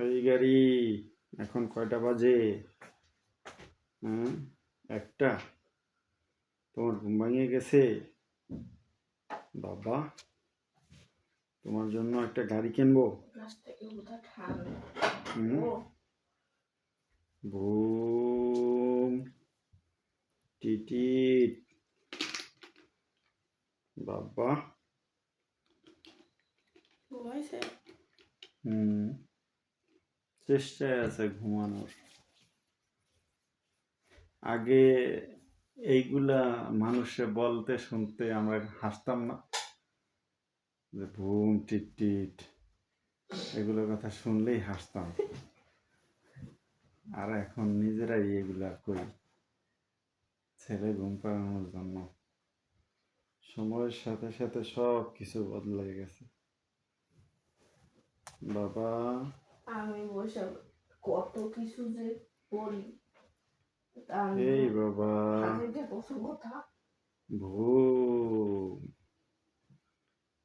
এই গাড়ি এখন কয়টা বাজে? হ্যাঁ একটা। তোমার ঘুম ভাঙিয়ে গেছে? বাবা তোমার জন্য একটা গাড়ি কিনবো? বুম। টিটিট। বাবা। হুম। চেষ্টায় আছে ঘুমানোর। আগে এইগুলা মানুষে বলতে শুনতে আমরা হাসতাম না। যে ঘুম, টিট টিট, এগুলোর কথা শুনলেই হাসতাম। আর এখন নিজেরাই এগুলা করি। ছেলে ঘুম পাড়ানোর জন্য। সময়ের সাথে সাথে সব কিছু বদলে গেছে। বাবা আমি বসে কত কিছু যে করি এই বাবা। কথা ঘুম।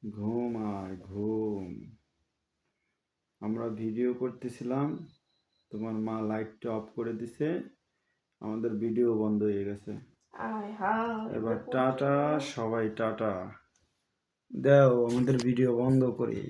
ঘুম আয় ঘুম। আমরা ভিডিও করতেছিলাম তোমার মা লাইটটা অফ করে দিছে আমাদের ভিডিও বন্ধ হয়ে গেছে। এবার টাটা সবাই টাটা। দাও আমাদের ভিডিও বন্ধ করি।